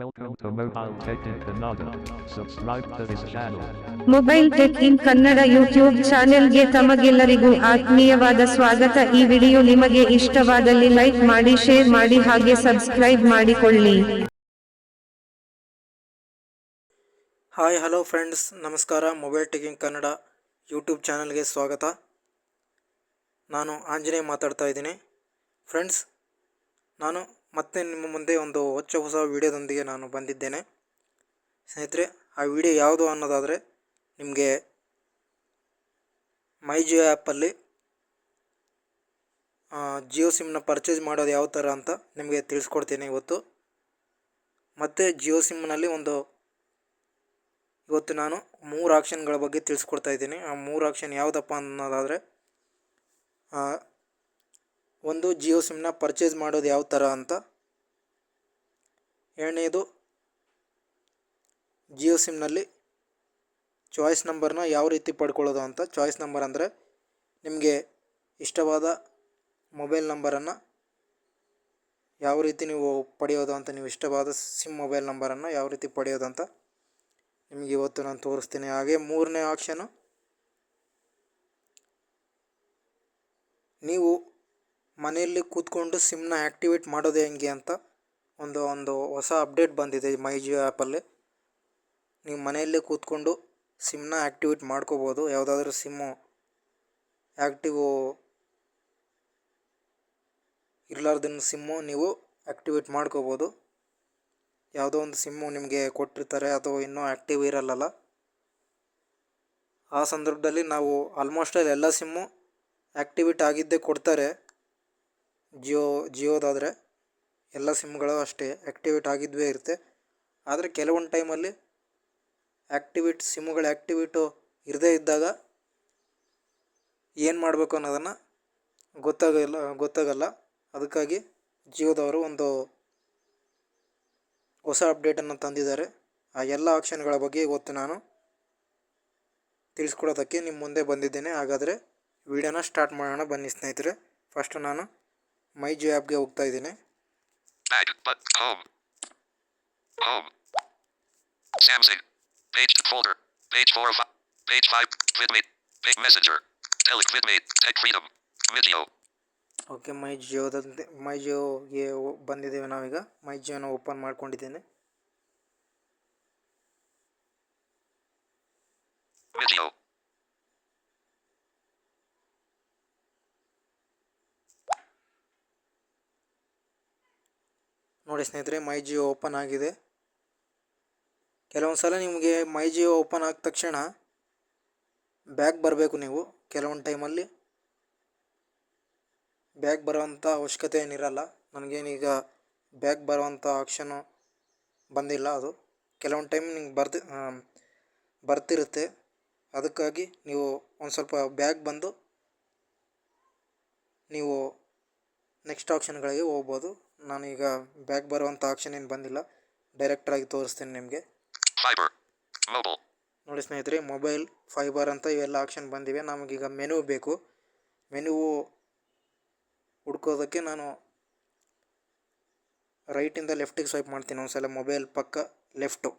Welcome to Mobile Tech in Kannada. Subscribe to this channel. Mobile tech in Kannada YouTube ಚಾನೆಲ್ಗೆ ತಮಗೆಲ್ಲರಿಗೂ ಆತ್ಮೀಯವಾದ ಸ್ವಾಗತ. ಈ ವಿಡಿಯೋ ನಿಮಗೆ ಇಷ್ಟವಾದಲ್ಲಿ ಲೈಕ್ ಮಾಡಿ ಶೇರ್ ಮಾಡಿ ಹಾಗೆ ಸಬ್ಸ್ಕ್ರೈಬ್ ಮಾಡಿಕೊಳ್ಳಿ. Hi hello friends. ನಮಸ್ಕಾರ. Mobile tech in Kannada YouTube ಚಾನಲ್ಗೆ ಸ್ವಾಗತ. ನಾನು ಆಂಜನೇಯ ಮಾತಾಡ್ತಾ ಇದ್ದೀನಿ. ಫ್ರೆಂಡ್ಸ್ ನಾನು ಮತ್ತೆ ನಿಮ್ಮ ಮುಂದೆ ಒಂದು ಹೊಚ್ಚ ಹೊಸ ವೀಡಿಯೋದೊಂದಿಗೆ ನಾನು ಬಂದಿದ್ದೇನೆ. ಸ್ನೇಹಿತರೆ, ಆ ವಿಡಿಯೋ ಯಾವುದು ಅನ್ನೋದಾದರೆ ನಿಮಗೆ ಮೈ ಜಿಯೋ ಆ್ಯಪಲ್ಲಿ ಜಿಯೋ ಸಿಮ್ನ ಪರ್ಚೇಸ್ ಮಾಡೋದು ಯಾವ ಥರ ಅಂತ ನಿಮಗೆ ತಿಳಿಸ್ಕೊಡ್ತೀನಿ ಇವತ್ತು. ಮತ್ತು ಜಿಯೋ ಸಿಮ್ನಲ್ಲಿ ಒಂದು, ಇವತ್ತು ನಾನು ಮೂರು ಆಕ್ಷನ್ಗಳ ಬಗ್ಗೆ ತಿಳಿಸ್ಕೊಡ್ತಾ ಇದ್ದೀನಿ. ಆ ಮೂರು ಆಕ್ಷನ್ ಯಾವುದಪ್ಪ ಅನ್ನೋದಾದರೆ ಒಂದು ಜಿಯೋ ಸಿಮ್ನ ಪರ್ಚೇಸ್ ಮಾಡೋದು ಯಾವ ಥರ ಅಂತ. ಎರಡನೇದು, ಜಿಯೋ ಸಿಮ್ನಲ್ಲಿ ಚಾಯ್ಸ್ ನಂಬರ್ನ ಯಾವ ರೀತಿ ಪಡ್ಕೊಳ್ಳೋದು ಅಂತ. ಚಾಯ್ಸ್ ನಂಬರ್ ಅಂದರೆ ನಿಮಗೆ ಇಷ್ಟವಾದ ಮೊಬೈಲ್ ನಂಬರನ್ನು ಯಾವ ರೀತಿ ನೀವು ಪಡೆಯೋದು ಅಂತ, ನೀವು ಇಷ್ಟವಾದ ಸಿಮ್ ಮೊಬೈಲ್ ನಂಬರನ್ನು ಯಾವ ರೀತಿ ಪಡೆಯೋದು ಅಂತ ನಿಮಗೆ ಇವತ್ತು ನಾನು ತೋರಿಸ್ತೀನಿ. ಹಾಗೆ ಮೂರನೇ ಆಪ್ಷನು, ನೀವು ಮನೆಯಲ್ಲಿ ಕೂತ್ಕೊಂಡು ಸಿಮ್ನ ಆ್ಯಕ್ಟಿವೇಟ್ ಮಾಡೋದು ಹೆಂಗೆ ಅಂತ ಒಂದು ಒಂದು ಹೊಸ ಅಪ್ಡೇಟ್ ಬಂದಿದೆ ಮೈ ಜಿಯೋ ಆ್ಯಪಲ್ಲಿ. ನೀವು ಮನೆಯಲ್ಲೇ ಕೂತ್ಕೊಂಡು ಸಿಮ್ನ ಆ್ಯಕ್ಟಿವೇಟ್ ಮಾಡ್ಕೋಬೋದು. ಯಾವುದಾದ್ರೂ ಸಿಮ್ಮು ಆ್ಯಕ್ಟಿವು ಇರ್ಲಾರ್ದನ್ನ ಸಿಮ್ಮು ನೀವು ಆ್ಯಕ್ಟಿವೇಟ್ ಮಾಡ್ಕೋಬೋದು. ಯಾವುದೋ ಒಂದು ಸಿಮ್ಮು ನಿಮಗೆ ಕೊಟ್ಟಿರ್ತಾರೆ ಅಥವಾ ಇನ್ನೂ ಆ್ಯಕ್ಟಿವ್ ಇರಲ್ಲಲ್ಲ. ಆ ಸಂದರ್ಭದಲ್ಲಿ ನಾವು ಆಲ್ಮೋಸ್ಟ್ ಅಲ್ಲಿ ಎಲ್ಲ ಸಿಮ್ಮು ಆ್ಯಕ್ಟಿವೇಟ್ ಆಗಿದ್ದೇ ಕೊಡ್ತಾರೆ. ಜಿಯೋ, ಜಿಯೋದಾದರೆ ಎಲ್ಲ ಸಿಮ್ಗಳು ಅಷ್ಟೇ ಆ್ಯಕ್ಟಿವೇಟ್ ಆಗಿದ್ವೇ ಇರುತ್ತೆ. ಆದರೆ ಕೆಲವೊಂದು ಟೈಮಲ್ಲಿ ಆ್ಯಕ್ಟಿವೇಟ್ ಸಿಮ್ಗಳು ಆ್ಯಕ್ಟಿವೇಟು ಇರದೇ ಇದ್ದಾಗ ಏನು ಮಾಡಬೇಕು ಅನ್ನೋದನ್ನು ಗೊತ್ತಾಗಲ್ಲ ಗೊತ್ತಾಗಲ್ಲ. ಅದಕ್ಕಾಗಿ ಜಿಯೋದವರು ಒಂದು ಹೊಸ ಅಪ್ಡೇಟನ್ನು ತಂದಿದ್ದಾರೆ. ಆ ಎಲ್ಲ ಆಪ್ಷನ್ಗಳ ಬಗ್ಗೆ ಇವತ್ತು ನಾನು ತಿಳಿಸ್ಕೊಡೋದಕ್ಕೆ ನಿಮ್ಮ ಮುಂದೆ ಬಂದಿದ್ದೇನೆ. ಹಾಗಾದರೆ ವಿಡಿಯೋನ ಸ್ಟಾರ್ಟ್ ಮಾಡೋಣ ಬನ್ನಿ ಸ್ನೇಹಿತರೆ. ಫಸ್ಟು ನಾನು ಮೈ ಜೋ ಆ್ಯಪ್ಗೆ ಹೋಗ್ತಾ ಇದ್ದೀನಿ. ಬ್ಯಾಗ್ ಬೈ ಹೋ ಹೋ ಬಾಯ್ ಸ್ಯಾಮ್ಸಿಂಗ್ ಪ್ಲೇಜ್ ಫೋಲ್ ಡರ್ ಪ್ಲೇಜ್ ಫೋರ್ ಬಾಯ್ ಪ್ಲೇಜ್ ಬಾಯ್ ವಿದ್ ಮಿತ್ ಪ್ಲೇಟ್ ಮೆಸೇಜರ್ ವಿಥ ಮಿತ್ ತ್ಯಾಂಕ್ ಯು ವಿದ್ ಯೋ ಓಕೆ ಮೈ ಜಿಯೋ ಮೈ ಜಿಯೋಗೆ ಬಂದಿದ್ದೇವೆ ನಾವೀಗ. ಮೈ ಜಿಯೋನ ಓಪನ್ ಮಾಡ್ಕೊಂಡಿದ್ದೇನೆ. ನೋಡಿ ಸ್ನೇಹಿತರೆ, ಮೈ ಜಿಯೋ ಓಪನ್ ಆಗಿದೆ. ಕೆಲವೊಂದು ಸಲ ನಿಮಗೆ ಮೈ ಜಿಯೋ ಓಪನ್ ಆದ ತಕ್ಷಣ ಬ್ಯಾಗ್ ಬರಬೇಕು ನೀವು. ಕೆಲವೊಂದು ಟೈಮಲ್ಲಿ ಬ್ಯಾಗ್ ಬರೋವಂಥ ಅವಶ್ಯಕತೆ ಏನಿರಲ್ಲ ನನಗೇನೀಗ ಬ್ಯಾಗ್ ಬರುವಂಥ ಆಪ್ಷನು ಬಂದಿಲ್ಲ ಅದು. ಕೆಲವೊಂದು ಟೈಮ್ ನಿಮ್ಗೆ ಬರ್ತಿ ಬರ್ತಿರುತ್ತೆ. ಅದಕ್ಕಾಗಿ ನೀವು ಒಂದು ಸ್ವಲ್ಪ ಬ್ಯಾಗ್ ಬಂದು ನೀವು ನೆಕ್ಸ್ಟ್ ಆಪ್ಷನ್ಗಳಿಗೆ ಹೋಗ್ಬೋದು. ನಾನೀಗ ಬ್ಯಾಕ್ ಬರುವಂಥ ಆಪ್ಷನ್ ಏನು ಬಂದಿಲ್ಲ. ಡೈರೆಕ್ಟಾಗಿ ತೋರಿಸ್ತೀನಿ ನಿಮಗೆ. ನೋಡಿ ಸ್ನೇಹಿತರೆ ಮೊಬೈಲ್ ಫೈಬರ್ ಅಂತ ಇವೆಲ್ಲ ಆಪ್ಷನ್ ಬಂದಿವೆ. ನಮಗೀಗ ಮೆನು ಬೇಕು. ಮೆನು ಹುಡ್ಕೋದಕ್ಕೆ ನಾನು ರೈಟಿಂದ ಲೆಫ್ಟಿಗೆ ಸ್ವೈಪ್ ಮಾಡ್ತೀನಿ. ಒಂದ್ಸಲ ಮೊಬೈಲ್ ಪಕ್ಕ ಲೆಫ್ಟು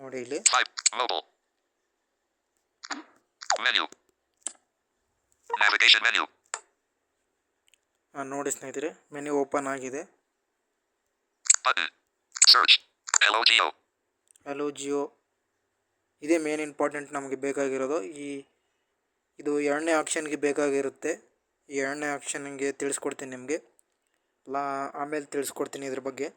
ನೋಡಿ ಇಲ್ಲಿ. Menu Mobile. ನೋಡಿ ಸ್ನೇಹಿತರೆ ಮೆನು ಓಪನ್ ಆಗಿದೆ. ಹಲೋ ಜಿಯೋ ಇದೇ ಮೇನ್ ಇಂಪಾರ್ಟೆಂಟ್ ನಮಗೆ ಬೇಕಾಗಿರೋದು. ಈ ಇದು ಎರಡನೇ ಆಪ್ಷನ್ಗೆ ಬೇಕಾಗಿರುತ್ತೆ. ಈ ಎರಡನೇ ಆಪ್ಷನ್ಗೆ ತಿಳಿಸ್ಕೊಡ್ತೀನಿ ನಿಮಗೆ. ಲಾ ಆಮೇಲೆ ತಿಳಿಸ್ಕೊಡ್ತೀನಿ ಇದ್ರ ಬಗ್ಗೆ.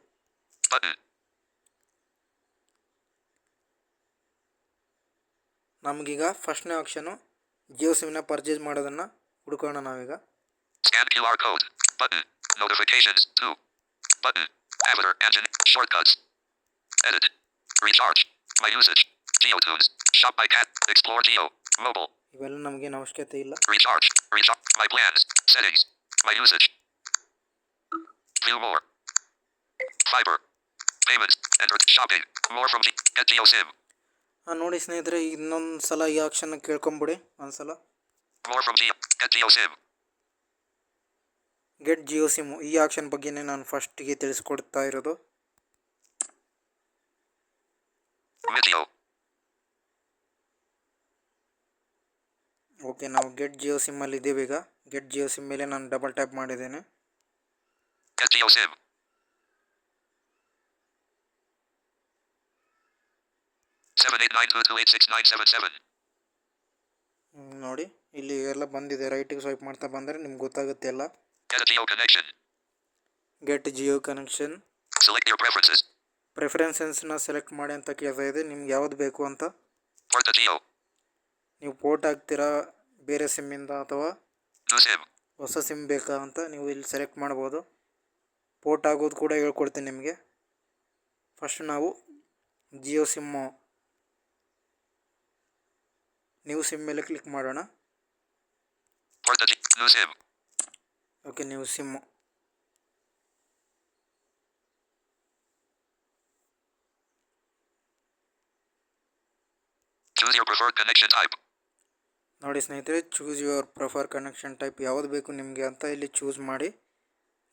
ನಮಗೀಗ ಫಸ್ಟ್ನೇ ಆಪ್ಷನು ಜಿಯೋ ಸಿಮ್ನ ಪರ್ಚೇಸ್ ಮಾಡೋದನ್ನು ಹುಡ್ಕೋಣ ನಾವೀಗ. Scan QR code. Button. Notifications. 2. Button. Avatar engine. Shortcuts. Edit. Recharge. My usage. GeoTunes. Shop by cat. Explore Geo. Mobile. ಇವೆಲ್ಲ ನಮಗೇನು ಅವಶ್ಯಕತೆ ಇಲ್ಲ Recharge. Recharge. My plans. Settings. My usage. View more. Fiber. Payments. Enter shopping. More from G. Get Geo SIM. ಹಾಂ ನೋಡಿ ಸ್ನೇಹಿತರೆ ಇನ್ನೊಂದು ಸಲ ಈ ಆಪ್ಷನ್ ಕೇಳ್ಕೊಂಬಿಡಿ ಒಂದು ಸಲ More from Geo. Get Geo SIM. Get Jio sim ಈ ಆಪ್ಷನ್ ಬಗ್ಗೆನೇ ನಾನು ಫಸ್ಟಿಗೆ ತಿಳಿಸ್ಕೊಡ್ತಾ ಇರೋದು. ಓಕೆ ನಾವು ಗೆಟ್ ಜಿಯೋ ಸಿಮ್ಮಲ್ಲಿ ಇದ್ದೀವಿ ಈಗ. ಗೆಟ್ ಜಿಯೋ ಸಿಮ್ ಮೇಲೆ ನಾನು ಡಬಲ್ ಟ್ಯಾಪ್ ಮಾಡಿದ್ದೇನೆ. ನೋಡಿ ಇಲ್ಲಿ ಎಲ್ಲ ಬಂದಿದೆ. ರೈಟಿಗೆ ಸ್ವೈಪ್ ಮಾಡ್ತಾ ಬಂದರೆ ನಿಮ್ಗೆ ಗೊತ್ತಾಗುತ್ತೆ ಎಲ್ಲ. Get a Geo connection. Get Jio connection Select your preferences. ಪ್ರಿಫರೆನ್ಸಸ್ನ ಸೆಲೆಕ್ಟ್ ಮಾಡಿ ಅಂತ ಕೇಳ್ತಾ ಇದೆ ನಿಮ್ಗೆ ಯಾವ್ದು ಬೇಕು ಅಂತ Port the Geo. ನೀವು ಪೋರ್ಟ್ ಹಾಕ್ತೀರಾ ಬೇರೆ ಸಿಮ್ಮಿಂದ ಅಥವಾ New SIM. ಹೊಸ ಸಿಮ್ ಬೇಕಾ ಅಂತ ನೀವು ಇಲ್ಲಿ ಸೆಲೆಕ್ಟ್ ಮಾಡ್ಬೋದು ಪೋರ್ಟ್ ಆಗೋದು ಕೂಡ ಹೇಳ್ಕೊಡ್ತೀನಿ ನಿಮಗೆ ಫಸ್ಟ್ ನಾವು ಜಿಯೋ ಸಿಮ್ಮು ನ್ಯೂ ಸಿಮ್ ಮೇಲೆ ಕ್ಲಿಕ್ ಮಾಡೋಣ Port the G- New SIM. Okay ನೀವು ಸಿಮ್ಮು. ನೋಡಿ ಸ್ನೇಹಿತರೆ choose your prefer connection type ಯಾವುದು ಬೇಕು ನಿಮಗೆ ಅಂತ ಇಲ್ಲಿ ಚೂಸ್ ಮಾಡಿ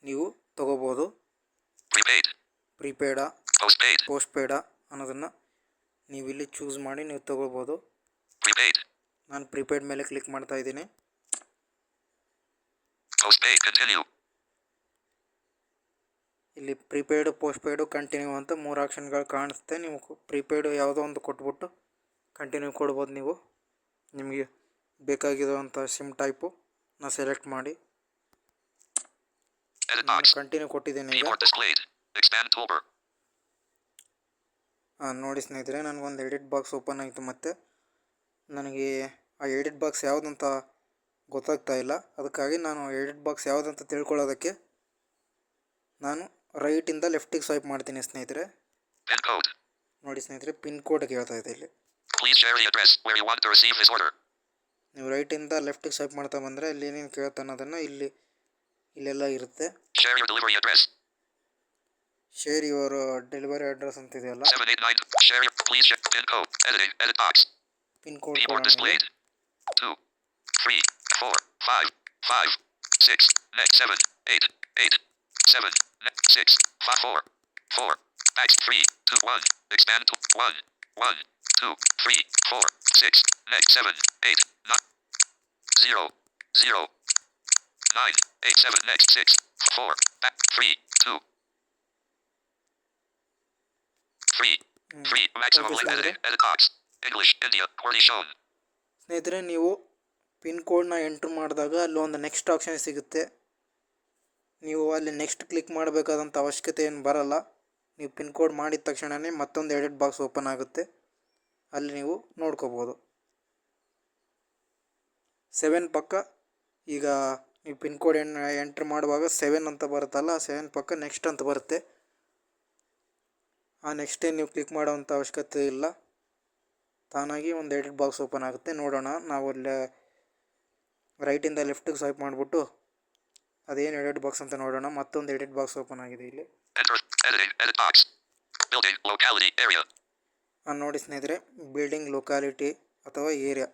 ನೀವು ತಗೋಬೋದು. ಪ್ರೀಪೇಡಾ. ಪೋಸ್ಟ್ ಪೇಡಾ ಅನ್ನೋದನ್ನು ನೀವು ಇಲ್ಲಿ ಚೂಸ್ ಮಾಡಿ ನೀವು ತಗೋಬೋದು. ನಾನು ಪ್ರಿಪೇಡ್ ಮೇಲೆ ಕ್ಲಿಕ್ ಮಾಡ್ತಾ ಇದ್ದೀನಿ. ಇಲ್ಲಿ ಪ್ರಿಪೇಯ್ಡ್ ಪೋಸ್ಟ್ಪೇಯ್ಡು ಕಂಟಿನ್ಯೂ ಅಂತ ಮೂರು ಆಪ್ಷನ್ಗಳು ಕಾಣಿಸುತ್ತೆ ನೀವು ಪ್ರಿಪೇಯ್ಡು ಯಾವುದೋ ಒಂದು ಕೊಟ್ಬಿಟ್ಟು ಕಂಟಿನ್ಯೂ ಕೊಡ್ಬೋದು ನೀವು. ನಿಮಗೆ ಬೇಕಾಗಿರುವಂಥ ಸಿಮ್ ಟೈಪು ನಾ ಸೆಲೆಕ್ಟ್ ಮಾಡಿ. ಕಂಟಿನ್ಯೂ ಕೊಟ್ಟಿದ್ದೀನಿ ಈಗ. ಹಾಂ ನೋಡಿ ಸ್ನೇಹಿತರೆ ನನಗೊಂದು ಎಡಿಟ್ ಬಾಕ್ಸ್ ಓಪನ್ ಆಯಿತು ಮತ್ತು. ನನಗೆ ಆ ಎಡಿಟ್ ಬಾಕ್ಸ್ ಯಾವುದಂತ ಗೊತ್ತಾಗ್ತಾ ಇಲ್ಲ ಅದಕ್ಕಾಗಿ ನಾನು ಎಡಿಟ್ ಬಾಕ್ಸ್ ಯಾವುದಂತ ತಿಳ್ಕೊಳ್ಳೋದಕ್ಕೆ ನಾನು ರೈಟಿಂದ ಲೆಫ್ಟಿಗೆ ಸ್ವೈಪ್ ಮಾಡ್ತೀನಿ ಸ್ನೇಹಿತರೆ ನೋಡಿ ಸ್ನೇಹಿತರೆ ಪಿನ್ ಕೋಡ್ ಕೇಳ್ತಾ ಇದೆ ಇಲ್ಲಿ. ನೀವು ರೈಟಿಂದ ಲೆಫ್ಟಿಗೆ ಸ್ವೈಪ್ ಮಾಡ್ತಾ ಬಂದರೆ ಇಲ್ಲಿ ಏನೇನು ಕೇಳ್ತಾ ಅನ್ನೋದನ್ನು ಇಲ್ಲಿ ಇಲ್ಲೆಲ್ಲ ಇರುತ್ತೆ. ಶೇರ್ ಯುವರ್ ಡೆಲಿವರಿ ಅಡ್ರೆಸ್ ಅಂತ ಇದೆಯಲ್ಲ 789. Share your. Please share. Pin code. Editing. Edit box. Pin code Keyboard displayed. Two, three, four, five, five, six, next seven, eight, eight, seven, next six, five, four, four, back three, two, one, expand to one, one, two, three, four, six, next seven, eight, nine, zero, zero, nine, eight, seven, next six, four, back three, two, three, three, maximum Okay, link ಸ್ನೇಹಿತರೆ. editing, edit box, English, India, already shown. ಸ್ನೇಹಿತರೆ ನೀವು pin ಕೋಡ್ನ entry ಮಾಡಿದಾಗ ಅಲ್ಲಿ ಒಂದು next option ಸಿಗುತ್ತೆ. ನೀವು ಅಲ್ಲಿ ನೆಕ್ಸ್ಟ್ ಕ್ಲಿಕ್ ಮಾಡಬೇಕಾದಂಥ ಅವಶ್ಯಕತೆ ಏನು ಬರಲ್ಲ. ನೀವು ಪಿನ್ ಕೋಡ್ ಮಾಡಿದ ತಕ್ಷಣವೇ ಮತ್ತೊಂದು ಎಡಿಟ್ ಬಾಕ್ಸ್ ಓಪನ್ ಆಗುತ್ತೆ. ಅಲ್ಲಿ ನೀವು ನೋಡ್ಕೋಬೋದು. ಸೆವೆನ್ ಪಕ್ಕ ಈಗ ನೀವು ಪಿನ್ ಕೋಡ್ ಎನ್, ಎಂಟ್ರ್ ಮಾಡುವಾಗ ಸೆವೆನ್ ಅಂತ ಬರುತ್ತಲ್ಲ ಸೆವೆನ್ ಪಕ್ಕ ನೆಕ್ಸ್ಟ್ ಅಂತ ಬರುತ್ತೆ. ಆ ನೆಕ್ಸ್ಟೇ ನೀವು ಕ್ಲಿಕ್ ಮಾಡೋವಂಥ ಅವಶ್ಯಕತೆ ಇಲ್ಲ. ತಾನಾಗಿ ಒಂದು ಎಡಿಟ್ ಬಾಕ್ಸ್ ಓಪನ್ ಆಗುತ್ತೆ. ನೋಡೋಣ. ನಾವು ಅಲ್ಲಿ ರೈಟಿಂದ ಲೆಫ್ಟಿಗೆ ಸ್ವೈಪ್ ಮಾಡಿಬಿಟ್ಟು ಅದೇನು ಎಡಿಟ್ ಬಾಕ್ಸ್ ಅಂತ ನೋಡೋಣ ಮತ್ತೊಂದು ಎಡಿಟ್ ಬಾಕ್ಸ್ ಓಪನ್ ಆಗಿದೆ ಇಲ್ಲಿ. ನೋಡಿ ಸ್ನೇಹಿತರೆ ಬಿಲ್ಡಿಂಗ್ ಲೊಕ್ಯಾಲಿಟಿ ಅಥವಾ ಏರಿಯಾ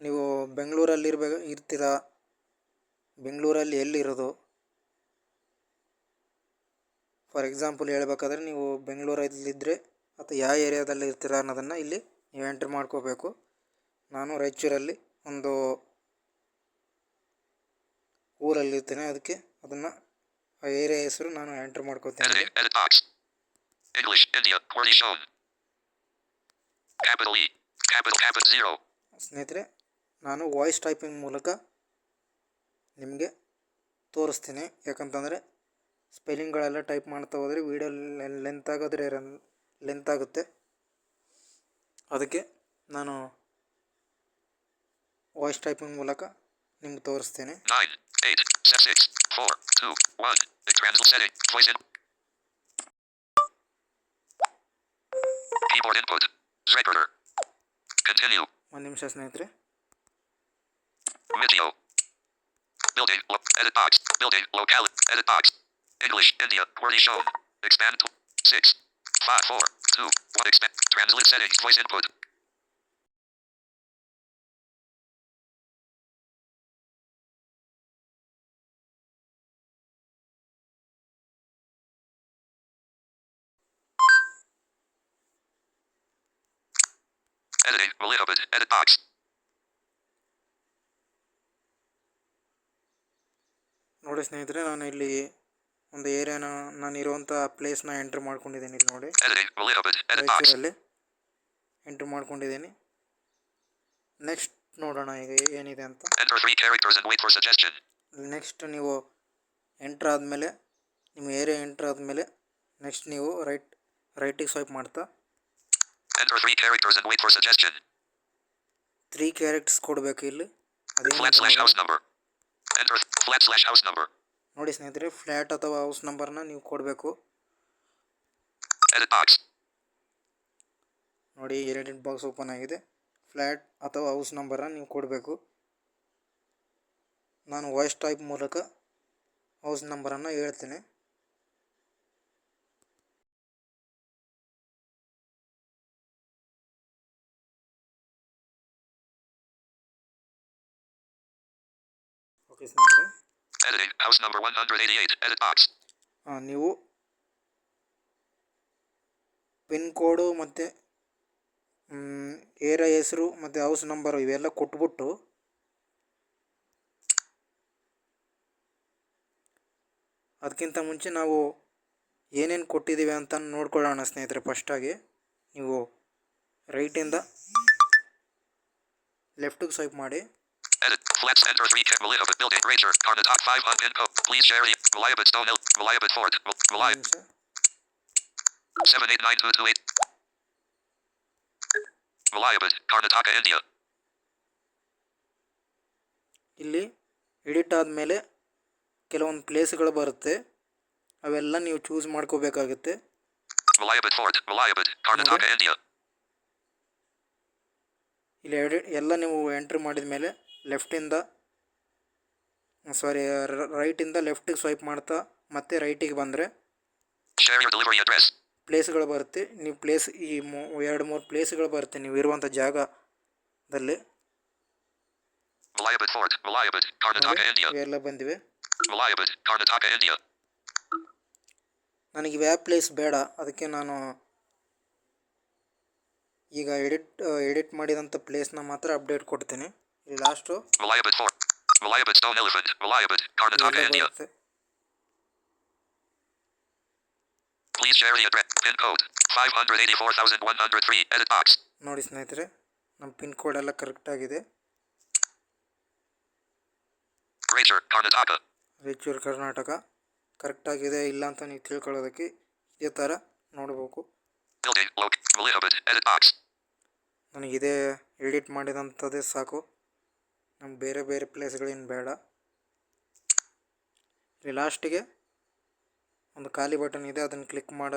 ನೀವು ಬೆಂಗಳೂರಲ್ಲಿ ಇರ್ಬೇಕು ಇರ್ತೀರಾ? ಬೆಂಗಳೂರಲ್ಲಿ ಎಲ್ಲಿರೋದು? ಫಾರ್ ಎಕ್ಸಾಂಪಲ್ ಹೇಳಬೇಕಾದ್ರೆ ನೀವು ಬೆಂಗಳೂರಲ್ಲಿದ್ದರೆ ಅಥವಾ ಯಾವ ಏರಿಯಾದಲ್ಲಿ ಇರ್ತೀರಾ ಅನ್ನೋದನ್ನು ಇಲ್ಲಿ ನೀವು ಎಂಟ್ರ್ ಮಾಡ್ಕೋಬೇಕು. ನಾನು ರಾಯಚೂರಲ್ಲಿ ಒಂದು ಊರಲ್ಲಿ ಇರ್ತೇನೆ ಅದಕ್ಕೆ ಅದನ್ನು ಆ ಏರಿಯಾ ಹೆಸರು ನಾನು ಎಂಟರ್ ಮಾಡ್ಕೋತೇನೆ E. ಸ್ನೇಹಿತರೆ ನಾನು ವಾಯ್ಸ್ ಟೈಪಿಂಗ್ ಮೂಲಕ ನಿಮಗೆ ತೋರಿಸ್ತೀನಿ. ಯಾಕಂತಂದರೆ ಸ್ಪೆಲ್ಲಿಂಗ್ಗಳೆಲ್ಲ ಟೈಪ್ ಮಾಡ್ತಾ ಹೋದರೆ ವೀಡಿಯೋ ಲೆಂತ್ ಆಗೋದ್ರೆ ಲೆಂತ್ ಆಗುತ್ತೆ. ಅದಕ್ಕೆ ನಾನು ವಾಯ್ಸ್ ಟೈಪಿಂಗ್ ಮೂಲಕ ನಿಮ್ಗೆ ತೋರಿಸ್ತೇನೆ Nine. Eight. Set six. Four. Two. One. Translate setting. Voice in. Keyboard input. Recorder. Continue. ಒಂದು ನಿಮಿಷ ಸ್ನೇಹಿತರೆ Video. Building. Lo- edit box. Building. Locality. Edit box. English. India. Already shown. Expand to six. Five. Four. Two. One. Expand. Translate settings. Voice input. Editing. Edit box. ನೋಡಿ ಸ್ನೇಹಿತರೆ ನಾನು ಇಲ್ಲಿ ಒಂದು ಏರಿಯಾನ ನಾನು ಇರುವಂಥ ಪ್ಲೇಸ್ನ ಎಂಟ್ರ್ ಮಾಡ್ಕೊಂಡಿದ್ದೀನಿ ಇಲ್ಲಿ ನೋಡಿ. ರಾಯಚೂರಲ್ಲಿ ಎಂಟ್ರ್ ಮಾಡ್ಕೊಂಡಿದ್ದೀನಿ ನೆಕ್ಸ್ಟ್ ನೋಡೋಣ ಈಗ ಏನಿದೆ ಅಂತ Enter three characters and wait for suggestion. Next ನೀವು ಎಂಟ್ರ್ ಆದಮೇಲೆ ನಿಮ್ಮ ಏರಿಯಾ ಎಂಟ್ರ್ ಆದಮೇಲೆ ನೆಕ್ಸ್ಟ್ ನೀವು ರೈಟ್ ರೈಟಿಗೆ ಸ್ವೈಪ್ ಮಾಡ್ತಾ Enter three characters and wait for suggestion. Three characters ಕೊಡಬೇಕು ಇಲ್ಲಿ Flat slash house number. Enter flat slash house number. ನೋಡಿ ಸ್ನೇಹಿತರೆ ಫ್ಲ್ಯಾಟ್ ಅಥವಾ ಹೌಸ್ ನಂಬರ್ನ ನೀವು ಕೊಡಬೇಕು Edit box. ನೋಡಿ ಎಡಿಟ್ ಬಾಕ್ಸ್ ಓಪನ್ ಆಗಿದೆ ಫ್ಲ್ಯಾಟ್ ಅಥವಾ ಹೌಸ್ ನಂಬರನ್ನು ನೀವು ಕೊಡಬೇಕು ನಾನು ವಾಯ್ಸ್ ಟೈಪ್ ಮೂಲಕ ಹೌಸ್ ನಂಬರನ್ನು ಹೇಳ್ತೇನೆ ಓಕೆ ಸ್ನೇಹಿತರೆ Editing. House 188. Edit ಹಾಂ ನೀವು ಪಿನ್ ಕೋಡು ಮತ್ತು ಏರಿಯಾ ಹೆಸರು ಮತ್ತು ಹೌಸ್ ನಂಬರು ಇವೆಲ್ಲ ಕೊಟ್ಬಿಟ್ಟು ಅದಕ್ಕಿಂತ ಮುಂಚೆ ನಾವು ಏನೇನು ಕೊಟ್ಟಿದ್ದೀವಿ ಅಂತ ನೋಡ್ಕೊಳ್ಳೋಣ ಸ್ನೇಹಿತರೆ ಫಸ್ಟಾಗಿ ನೀವು ರೈಟಿಂದ ಲೆಫ್ಟಿಗೆ ಸ್ವೈಪ್ ಮಾಡಿ Edit. Flats enter three ca- Malihabad building. Ranger. Karnataka 5 on pin code. Please share the Malihabad Stone Hill. Malihabad Ford. Mal- ಒಂದು Malay. ನಿಮಿಷ 789228. Malihabad. Karnataka, India. ಇಲ್ಲಿ ಎಡಿಟ್ ಆದಮೇಲೆ ಕೆಲವೊಂದು ಪ್ಲೇಸ್ಗಳು ಬರುತ್ತೆ ಅವೆಲ್ಲ ನೀವು ಚೂಸ್ ಮಾಡ್ಕೋಬೇಕಾಗುತ್ತೆ Malihabad Ford. Malihabad. Karnataka, India. ಇಲ್ಲಿ ಎಡಿ ಎಲ್ಲ ನೀವು ಎಂಟ್ರಿ ಮಾಡಿದ ಮೇಲೆ ಲೆಫ್ಟಿಂದ ಸಾರಿ ರೈಟಿಂದ ಲೆಫ್ಟಿಗೆ ಸ್ವೈಪ್ ಮಾಡ್ತಾ ಮತ್ತೆ ರೈಟಿಗೆ ಬಂದರೆ. ಪ್ಲೇಸ್ಗಳು ಬರುತ್ತೆ. ನೀವು ಪ್ಲೇಸ್ ಈ ಮೂ ಎರಡು ಮೂರು ಪ್ಲೇಸ್ಗಳು ಬರುತ್ತೆ. ನೀವು ಇರುವಂಥ ಜಾಗದಲ್ಲಿ. ಎಲ್ಲ ಬಂದಿವೆ. ನನಗೆ ವ್ಯಾಪ್ ಪ್ಲೇಸ್ ಬೇಡ. ಅದಕ್ಕೆ ನಾನು ಈಗ ಎಡಿಟ್ ಎಡಿಟ್ ಮಾಡಿದಂಥ ಪ್ಲೇಸ್ನ ಮಾತ್ರ ಅಪ್ಡೇಟ್ ಕೊಡ್ತೀನಿ. ಇಲ್ಲಿ last Karnataka India please share your pin code 584103 edit box ನೋಡಿ ಸ್ನೇಹಿತರೆ ನಮ್ಮ ಪಿನ್ ಕೋಡ್ ಎಲ್ಲ ಕರೆಕ್ಟ್ ಆಗಿದೆ. ರೇಚೂರ್ ಕರ್ನಾಟಕ ಕರ್ನಾಟಕ ಕರೆಕ್ಟ್ ಆಗಿದೆ ಇಲ್ಲ ಅಂತ ನೀವು ತಿಳ್ಕೊಳ್ಳೋದಕ್ಕೆ ಇದೇ ಥರ ನೋಡಬೇಕು. ನನಗೆ ಇದೇ ಎಡಿಟ್ ಮಾಡಿದಂಥದ್ದೇ ಸಾಕು. ನಮ್ಗೆ ಬೇರೆ ಬೇರೆ ಪ್ಲೇಸ್ಗಳೇನು ಬೇಡ ಇಲ್ಲಿ ಲಾಸ್ಟಿಗೆ ಒಂದು ಖಾಲಿ ಬಟನ್ ಇದೆ ಅದನ್ನು ಕ್ಲಿಕ್ ಮಾಡ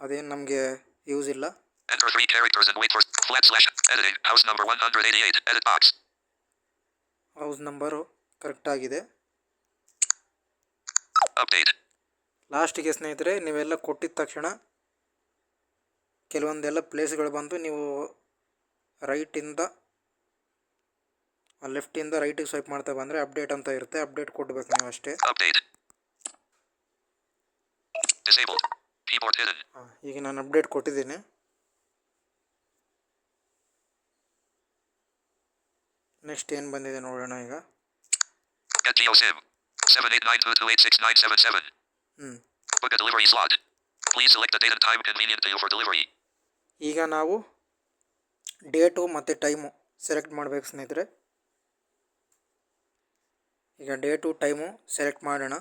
ಅದೇನು ನಮಗೆ ಯೂಸ್ ಇಲ್ಲ Enter three characters and wait for flat slash editing. House number 188. Edit box. House number ಕರೆಕ್ಟಾಗಿದೆ. ಲಾಸ್ಟಿಗೆ ಸ್ನೇಹಿತರೆ ನೀವೆಲ್ಲ ಕೊಟ್ಟಿದ ತಕ್ಷಣ ಕೆಲವೊಂದೆಲ್ಲ ಪ್ಲೇಸ್ಗಳು ಬಂದು ನೀವು ರೈಟಿಂದ ಲೆಫ್ಟ್ ಇಂದ ರೈಟ್ ಸ್ವೈಪ್ ಮಾಡ್ತಾ ಬಂದ್ರೆ ಅಪ್ಡೇಟ್ ಅಂತ ಇರುತ್ತೆ. ಅಪ್ಡೇಟ್ ಕೊಡ್ಬೇಕು ನೀವು ಅಷ್ಟೇ. ಈಗ ನಾನು ಅಪ್ಡೇಟ್ ಕೊಟ್ಟಿದ್ದೀನಿ. ನೆಕ್ಸ್ಟ್ ಏನು ಬಂದಿದೆ ನೋಡೋಣ ಈಗ. ಈಗ ನಾವು ಡೇಟು ಮತ್ತು ಟೈಮು ಸೆಲೆಕ್ಟ್ ಮಾಡಬೇಕು ಸ್ನೇಹಿತರೆ. ಈಗ ಡೇಟು ಟೈಮು ಸೆಲೆಕ್ಟ್ ಮಾಡೋಣ.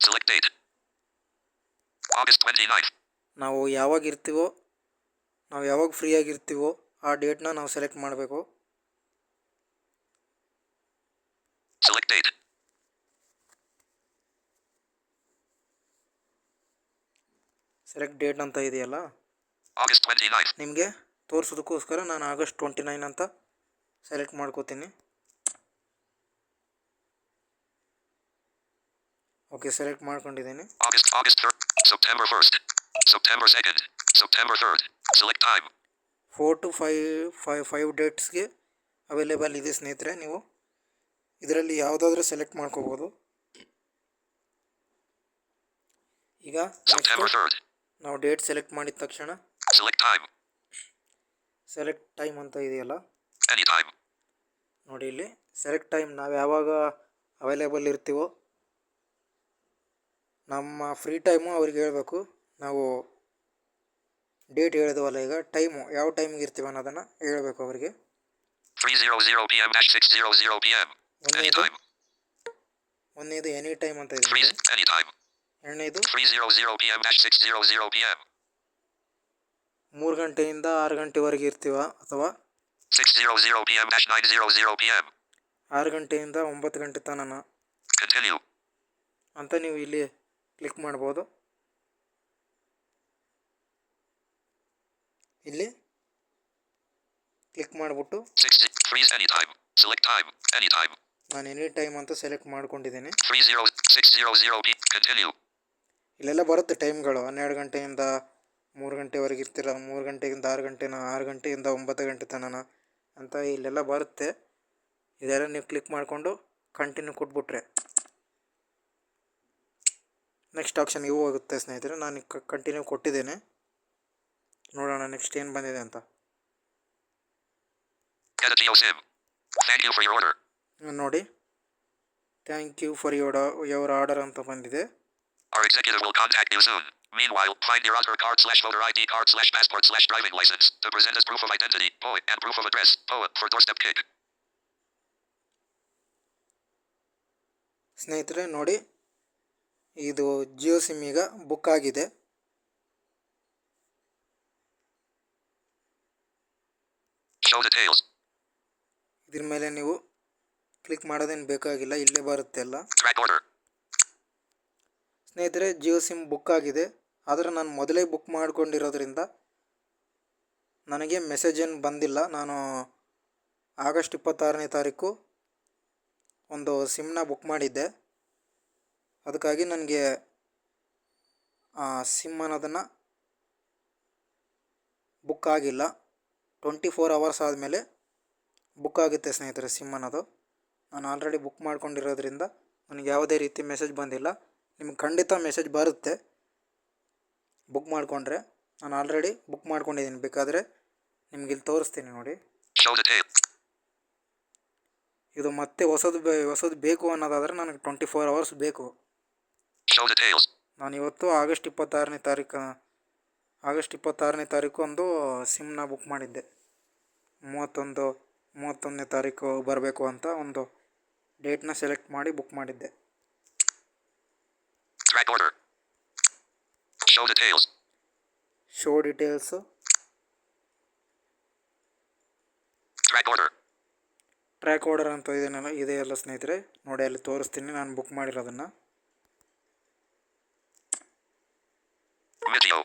ಸೆಲೆಕ್ಟ್ ಆಗಸ್ಟ್ ಟ್ವೆಂಟಿ ನೈನ್ ನಾವು ಯಾವಾಗ ಇರ್ತೀವೋ ನಾವು ಯಾವಾಗ ಫ್ರೀ ಆಗಿರ್ತೀವೋ ಆ ಡೇಟ್ನ ನಾವು ಸೆಲೆಕ್ಟ್ ಮಾಡಬೇಕು. ಸೆಲೆಕ್ಟ್ ಡೇಟ್ ಸೆಲೆಕ್ಟ್ ಡೇಟ್ ಅಂತ ಇದೆಯಲ್ಲ? ಆಗಸ್ಟ್ ಟ್ವೆಂಟಿ ನೈನ್ ನಿಮಗೆ ತೋರಿಸೋದಕ್ಕೋಸ್ಕರ ನಾನು ಆಗಸ್ಟ್ ಟ್ವೆಂಟಿ ನೈನ್ ಅಂತ ಸೆಲೆಕ್ಟ್ ಮಾಡ್ಕೋತೀನಿ. ಓಕೆ ಸೆಲೆಕ್ಟ್ ಮಾಡ್ಕೊಂಡಿದ್ದೀನಿ August August 3rd. September 1st. September 2nd. September 3rd. Select time. Four to five five five ಡೇಟ್ಸ್ಗೆ available ಇದೆ ಸ್ನೇಹಿತರೆ ನೀವು ಇದರಲ್ಲಿ ಯಾವುದಾದ್ರೂ ಸೆಲೆಕ್ಟ್ ಮಾಡ್ಕೋಬೋದು ಈಗ September next 3rd. ನಾವು ಡೇಟ್ ಸೆಲೆಕ್ಟ್ ಮಾಡಿದ ತಕ್ಷಣ Select time. ಸೆಲೆಕ್ಟ್ ಟೈಮ್ ಅಂತ ಇದೆಯಲ್ಲ Anytime. ನೋಡಿ ಇಲ್ಲಿ ಸೆಲೆಕ್ಟ್ ಟೈಮ್ ನಾವು ಯಾವಾಗ ಅವೈಲೇಬಲ್ ಇರ್ತೀವೋ ನಮ್ಮ ಫ್ರೀ ಟೈಮು ಅವ್ರಿಗೆ ಹೇಳಬೇಕು ನಾವು ಡೇಟ್ ಹೇಳಿದ್ವಲ್ಲ ಈಗ ಟೈಮು ಯಾವ ಟೈಮಿಗೆ ಇರ್ತೀವಿ ಅನ್ನೋದನ್ನು ಹೇಳಬೇಕು ಅವರಿಗೆ 300 p.m. dash 600 p.m. ಒಂದನೇದು ಎನಿ ಟೈಮ್ ಅಂತ ಇದೆ. ಎರಡನೇದು 300 p.m. dash 600 p.m. ಮೂರು ಗಂಟೆಯಿಂದ ಆರು ಗಂಟೆವರೆಗೆ ಇರ್ತೀವ ಅಥವಾ 600 p.m. dash 900 p.m. ಆರು ಗಂಟೆಯಿಂದ ಒಂಬತ್ತು ಗಂಟೆ ತನಕ. ಅಂತ ನೀವು ಇಲ್ಲಿ ಕ್ಲಿಕ್ ಮಾಡ್ಬೋದು ಇಲ್ಲಿ ಕ್ಲಿಕ್ ಮಾಡಿಬಿಟ್ಟು 60. Freeze anytime. Select time. Anytime. ನಾನು ಎನಿ ಟೈಮ್ ಅಂತ ಸೆಲೆಕ್ಟ್ ಮಾಡ್ಕೊಂಡಿದ್ದೀನಿ 30 600 p. Continue. ಇಲ್ಲೆಲ್ಲ ಬರುತ್ತೆ ಟೈಮ್ಗಳು ಹನ್ನೆರಡು ಗಂಟೆಯಿಂದ ಮೂರು ಗಂಟೆವರೆಗೆ ಇರ್ತೀರ ಮೂರು ಗಂಟೆಯಿಂದ ಆರು ಗಂಟೆನ ಆರು ಗಂಟೆಯಿಂದ ಒಂಬತ್ತು ಗಂಟೆ ತನಕ ಅಂತ ಇಲ್ಲೆಲ್ಲ ಬರುತ್ತೆ ಇದೆಲ್ಲ ನೀವು ಕ್ಲಿಕ್ ಮಾಡಿಕೊಂಡು ಕಂಟಿನ್ಯೂ ಕೊಟ್ಬಿಟ್ರೆ ನೆಕ್ಸ್ಟ್ ಆಪ್ಷನ್ಗೆ ಹೋಗುತ್ತೆ ಸ್ನೇಹಿತರೆ ನಾನು ಕಂಟಿನ್ಯೂ ಕೊಟ್ಟಿದ್ದೇನೆ ನೋಡೋಣ ನೆಕ್ಸ್ಟ್ ಏನು ಬಂದಿದೆ ಅಂತ. ನೋಡಿ thank you for your your order ಅಂತ ಬಂದಿದೆ Our executive will contact you soon. Meanwhile, find your other card slash voter ID card slash passport slash driving license to present as proof of identity, POE, and proof of address, POE, for doorstep kick. ಸ್ನೇಹಿತರೆ ನೋಡಿ ಇದು Jio sim ಈಗ book ಆಗಿದೆ ಇದ್ರ ಮೇಲೆ ನೀವು click ಮಾಡೋದೇನು ಬೇಕಾಗಿಲ್ಲ ಇಲ್ಲೇ ಬರುತ್ತೆ ಎಲ್ಲ. ಸ್ನೇಹಿತರೆ ಜಿಯೋ ಸಿಮ್ ಬುಕ್ ಆಗಿದೆ. ಆದರೆ ನಾನು ಮೊದಲೇ ಬುಕ್ ಮಾಡಿಕೊಂಡಿರೋದ್ರಿಂದ ನನಗೆ ಮೆಸೇಜ್ ಏನು ಬಂದಿಲ್ಲ. ನಾನು ಆಗಸ್ಟ್ ಇಪ್ಪತ್ತಾರನೇ ತಾರೀಕು ಒಂದು ಸಿಮ್ನ ಬುಕ್ ಮಾಡಿದ್ದೆ. ಅದಕ್ಕಾಗಿ ನನಗೆ ಸಿಮ್ ಅನ್ನೋದನ್ನು ಬುಕ್ ಆಗಿಲ್ಲ. ಟ್ವೆಂಟಿ ಫೋರ್ ಅವರ್ಸ್ ಆದಮೇಲೆ ಬುಕ್ ಆಗುತ್ತೆ ಸ್ನೇಹಿತರೆ ಸಿಮ್ ಅನ್ನೋದು ನಾನು ಆಲ್ರೆಡಿ ಬುಕ್ ಮಾಡ್ಕೊಂಡಿರೋದ್ರಿಂದ ನನಗೆ ಯಾವುದೇ ರೀತಿ ಮೆಸೇಜ್ ಬಂದಿಲ್ಲ. ನಿಮ್ಗೆ ಖಂಡಿತ ಮೆಸೇಜ್ ಬರುತ್ತೆ. ಬುಕ್ ಮಾಡಿಕೊಂಡ್ರೆ. ನಾನು ಆಲ್ರೆಡಿ ಬುಕ್ ಮಾಡ್ಕೊಂಡಿದ್ದೀನಿ. ಬೇಕಾದರೆ ನಿಮ್ಗೆ ಇಲ್ಲಿ ತೋರಿಸ್ತೀನಿ ನೋಡಿ. ಇದು ಮತ್ತೆ ಹೊಸದು ಬೇ, ಹೊಸದು ಬೇಕು ಅನ್ನೋದಾದರೆ ನನಗೆ ಟ್ವೆಂಟಿ ಫೋರ್ ಅವರ್ಸ್ ಬೇಕು. ನಾನು ಇವತ್ತು ಆಗಸ್ಟ್ ಇಪ್ಪತ್ತಾರನೇ ತಾರೀಕು ಆಗಸ್ಟ್ ಇಪ್ಪತ್ತಾರನೇ ತಾರೀಕು ಒಂದು ಸಿಮ್ನ ಬುಕ್ ಮಾಡಿದ್ದೆ. ಮೂವತ್ತೊಂದು ಮೂವತ್ತೊಂದನೇ ತಾರೀಕು ಬರಬೇಕು ಅಂತ ಒಂದು ಡೇಟ್ನ ಸೆಲೆಕ್ಟ್ ಮಾಡಿ ಬುಕ್ ಮಾಡಿದ್ದೆ. Show details. ಟ್ರ್ಯಾಕ್ ಆರ್ಡರ್ ಅಂತ ಇದೆಯಲ್ಲ ಇದೆಯಲ್ಲ ಸ್ನೇಹಿತರೆ ನೋಡಿ ಅಲ್ಲಿ ತೋರಿಸ್ತೀನಿ ನಾನು ಬುಕ್ ಮಾಡಿರೋದನ್ನು. Video.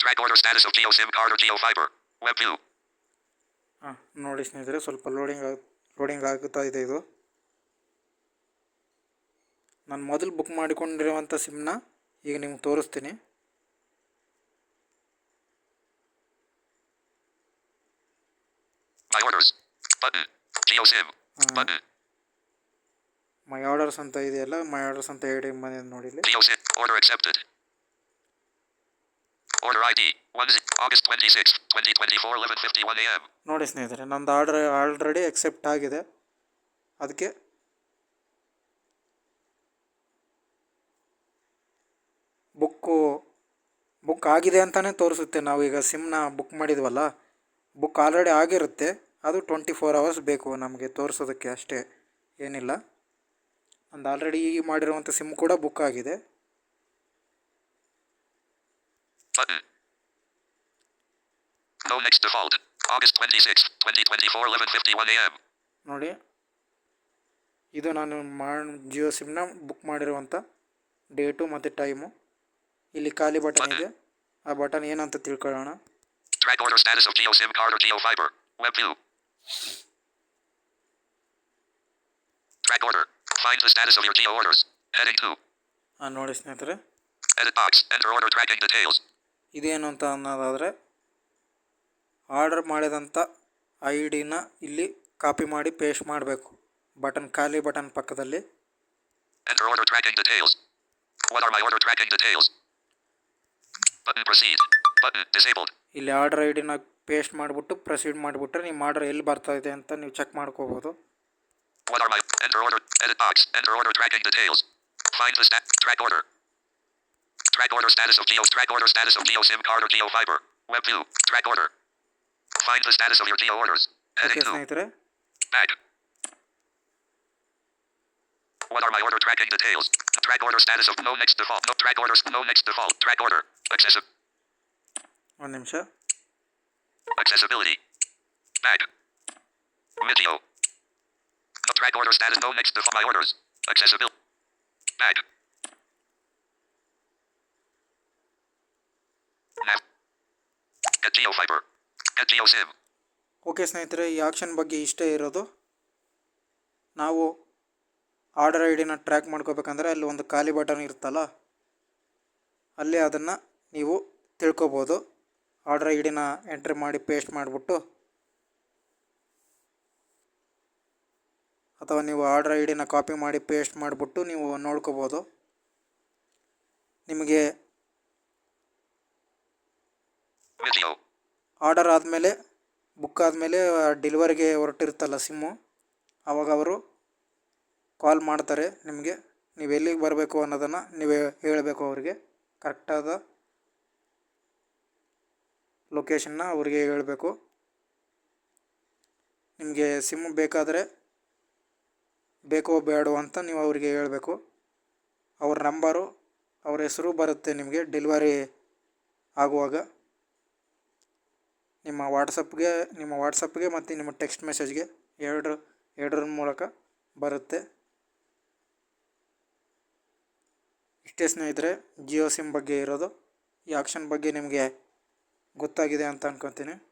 Track order status of GeoSIM card or GeoFiber. Web view. ಹಾಂ ನೋಡಿ ಸ್ನೇಹಿತರೆ ಸ್ವಲ್ಪ ಲೋಡಿಂಗ್ ಲೋಡಿಂಗ್ ಆಗುತ್ತಾ ಇದೆ ಇದು ನಾನು ಮೊದಲು ಬುಕ್ ಮಾಡಿಕೊಂಡಿರುವಂಥ ಸಿಮ್ನ ಈಗ ನಿಮ್ಗೆ ತೋರಿಸ್ತೀನಿ My orders. Button. GeoSIM. Uh. Button. My orders ಅಂತ ಇದೆಯಲ್ಲ ಮೈ ಆರ್ಡರ್ಸ್ ಅಂತ ಹೇಳಿ ಬಂದಿದೆ ನೋಡಿ ಇಲ್ಲಿ. Order accepted. Order August 1 z- August 26th, 2024, 11:51 a.m. ನೋಡಿ ಸ್ನೇಹಿತರೆ ನಂದು ಆರ್ಡರ್ ಆಲ್ರೆಡಿ ಅಕ್ಸೆಪ್ಟ್ ಆಗಿದೆ ಅದಕ್ಕೆ ಬುಕ್ಕು ಬುಕ್ ಆಗಿದೆ ಅಂತಲೇ ತೋರಿಸುತ್ತೆ ನಾವು ಈಗ ಸಿಮ್ನ ಬುಕ್ ಮಾಡಿದ್ವಲ್ಲ ಬುಕ್ ಆಲ್ರೆಡಿ ಆಗಿರುತ್ತೆ ಅದು ಟ್ವೆಂಟಿ ಫೋರ್ ಅವರ್ಸ್ ಬೇಕು ನಮಗೆ ತೋರಿಸೋದಕ್ಕೆ ಅಷ್ಟೇ ಏನಿಲ್ಲ ನಂದು ಆಲ್ರೆಡಿ ಈಗ ಮಾಡಿರುವಂಥ ಸಿಮ್ ಕೂಡ ಬುಕ್ ಆಗಿದೆ. Button. No next default. August 26th, 2024, 11:51 a.m. ನೋಡಿ. ಇದು ನಾನು ಮಾಡಿ ಜಿಯೋ ಸಿಮ್ನ ಬುಕ್ ಮಾಡಿರುವಂಥ ಡೇಟು ಮತ್ತು ಟೈಮು ಇಲ್ಲಿ ಖಾಲಿ ಬಟನ್ ಇದೆ. ಆ ಬಟನ್ ಏನಂತ ತಿಳ್ಕೊಳ್ಳೋಣ. Track order. Find the status of your geo orders. Heading 2. ನೋಡಿ ಸ್ನೇಹಿತರೆ. ಎಡಿಟ್ ಬಾಕ್ಸ್ ಇದೇನು ಅಂತ ಅನ್ನೋದಾದ್ರೆ ಆರ್ಡರ್ ಮಾಡಿದಂಥ ಐ ಡಿನ ಇಲ್ಲಿ ಕಾಪಿ ಮಾಡಿ ಪೇಸ್ಟ್ ಮಾಡಬೇಕು. ಬಟನ್ ಖಾಲಿ ಬಟನ್ ಪಕ್ಕದಲ್ಲಿ. Enter order tracking details what are my order tracking details button proceed button ಇಲ್ಲಿ ಆರ್ಡರ್ ಐ ಡಿನ ಪೇಸ್ಟ್ ಮಾಡಿಬಿಟ್ಟು ಪ್ರೊಸೀಡ್ ಮಾಡಿಬಿಟ್ರೆ ನಿಮ್ಮ ಆರ್ಡರ್ ಎಲ್ಲಿ ಬರ್ತಾ ಇದೆ ಅಂತ ನೀವು ಚೆಕ್ ಮಾಡ್ಕೋಬೋದು. What are my enter order edit box enter order tracking details? Find the stat track order. Track order status of Geo track order status of Geo SIM card or Geo fiber. Web view track order. Find the status of your Geo orders. Heading okay, two. Back. What are my order tracking details? Track order status of no next default. No track orders. No next default. Track order. Accessible. One name, sir. Accessibility. Back. Video. Track order status. No next to My orders. Accessibility. Bag. Nav. Get. Get. Okay ಸ್ನೇಹಿತರೆ, ಈ action ಬಗ್ಗೆ ಇಷ್ಟೇ ಇರೋದು ನಾವು order I ಡಿನ track ಮಾಡ್ಕೋಬೇಕಂದ್ರೆ ಅಲ್ಲಿ ಒಂದು ಖಾಲಿ ಬಟನ್ ಇರುತ್ತಲ್ಲ, ಅಲ್ಲಿ ಅದನ್ನು ನೀವು ತಿಳ್ಕೊಬೋದು ಆರ್ಡರ್ ಐ ಡಿನ ಎಂಟ್ರಿ ಮಾಡಿ ಪೇಸ್ಟ್ ಮಾಡಿಬಿಟ್ಟು ಅಥವಾ ನೀವು ಆರ್ಡರ್ ಐ ಡಿನ ಕಾಪಿ ಮಾಡಿ ಪೇಸ್ಟ್ ಮಾಡಿಬಿಟ್ಟು ನೀವು ನೋಡ್ಕೋಬೋದು. ನಿಮಗೆ ಆರ್ಡರ್ ಆದಮೇಲೆ, ಬುಕ್ ಆದಮೇಲೆ ಡೆಲಿವರಿಗೆ ಹೊರಟಿರುತ್ತಲ್ಲ ಸಿಮ್ಮು ಆವಾಗ ಅವರು ಕಾಲ್ ಮಾಡ್ತಾರೆ ನಿಮಗೆ. ನೀವು ಎಲ್ಲಿಗೆ ಬರಬೇಕು ಅನ್ನೋದನ್ನು ನೀವೇ ಹೇಳಬೇಕು ಅವರಿಗೆ. ಕರೆಕ್ಟಾದ ಲೊಕೇಶನ್ನ ಅವರಿಗೆ ಹೇಳಬೇಕು. ನಿಮಗೆ ಸಿಮ್ ಬೇಕಾದರೆ ಬೇಕೋ ಬೇಡೋ ಅಂತ ನೀವು ಅವರಿಗೆ ಹೇಳಬೇಕು. ಅವ್ರ ನಂಬರು, ಅವ್ರ ಹೆಸರು ಬರುತ್ತೆ ನಿಮಗೆ ಡೆಲಿವರಿ ಆಗುವಾಗ. ನಿಮ್ಮ ವಾಟ್ಸಪ್ಗೆ ನಿಮ್ಮ ವಾಟ್ಸಪ್ಗೆ ಮತ್ತು ನಿಮ್ಮ ಟೆಕ್ಸ್ಟ್ ಮೆಸೇಜ್ಗೆ ಎರಡರ ಎರಡರ ಮೂಲಕ ಬರುತ್ತೆ. ಇಷ್ಟೇ ಸ್ನೇಹಿತರೆ, ಜಿಯೋ ಸಿಮ್ ಬಗ್ಗೆ ಇರೋದು. ಈ ಆಕ್ಷನ್ ಬಗ್ಗೆ ನಿಮಗೆ ಗೊತ್ತಾಗಿದೆ ಅಂತ ಅನ್ಕೊತೀನಿ.